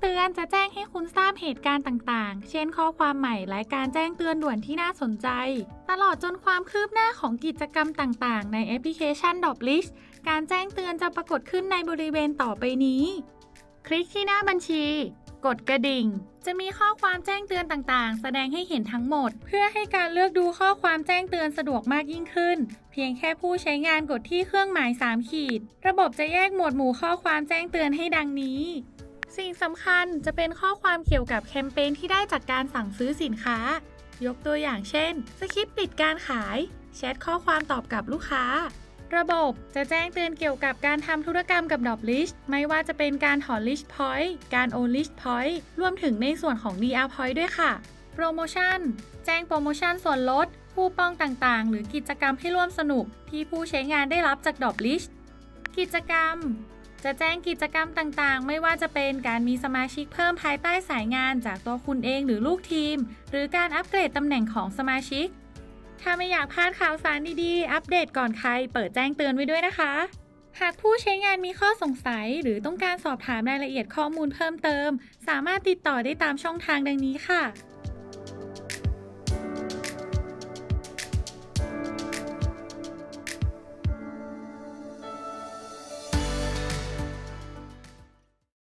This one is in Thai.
เตือนจะแจ้งให้คุณทราบเหตุการณ์ต่างๆ เช่นข้อความใหม่และการแจ้งเตือนด่วนที่น่าสนใจ ตลอดจนความคืบหน้าของกิจกรรมต่างๆ ในแอปพลิเคชัน d o p l i s t การแจ้งเตือนจะปรากฏขึ้นในบริเวณต่อไปนี้ คลิกที่หน้าบัญชี กดกระดิ่ง จะมีข้อความแจ้งเตือนต่างๆ แสดงให้เห็นทั้งหมด เพื่อให้การเลือกดูข้อความแจ้งเตือนสะดวกมากยิ่งขึ้น เพียงแค่ผู้ใช้งานกดที่เครื่องหมาย 3 ขีด ระบบจะแยกหมวดหมู่ข้อความแจ้งเตือนให้ดังนี้ สิ่งสำคัญจะเป็นข้อความเกี่ยวกับแคมเปญที่ได้จากการสั่งซื้อสินค้า ยกตัวอย่างเช่น สคริปต์ปิดการขาย แชทข้อความตอบกับลูกค้า ระบบจะแจ้งเตือนเกี่ยวกับการทำธุรกรรมกับดอ p ลิชไม่ว่าจะเป็นการถอนลิชพอยต์การโอนลิชพอยต์รวมถึงในส่วนของ DR Point ด้วยค่ะ โปรโมชั่น แจ้งโปรโมชั่นส่วนลดคูปองต่างๆ หรือกิจกรรมให้ร่วมสนุกที่ผู้ใช้งานได้รับจากดอ p ลิชกิจกรรม จะแจ้งกิจกรรมต่างๆ ไม่ว่าจะเป็นการมีสมาชิกเพิ่มภายใต้สายงานจากตัวคุณเองหรือลูกทีม หรือการอัปเกรดตำแหน่งของสมาชิก ถ้าไม่อยากพลาดข่าวสารดีๆ อัปเดตก่อนใคร เปิดแจ้งเตือนไว้ด้วยนะคะ หากผู้ใช้งานมีข้อสงสัย หรือต้องการสอบถามรายละเอียดข้อมูลเพิ่มเติม สามารถติดต่อได้ตามช่องทางดังนี้ค่ะ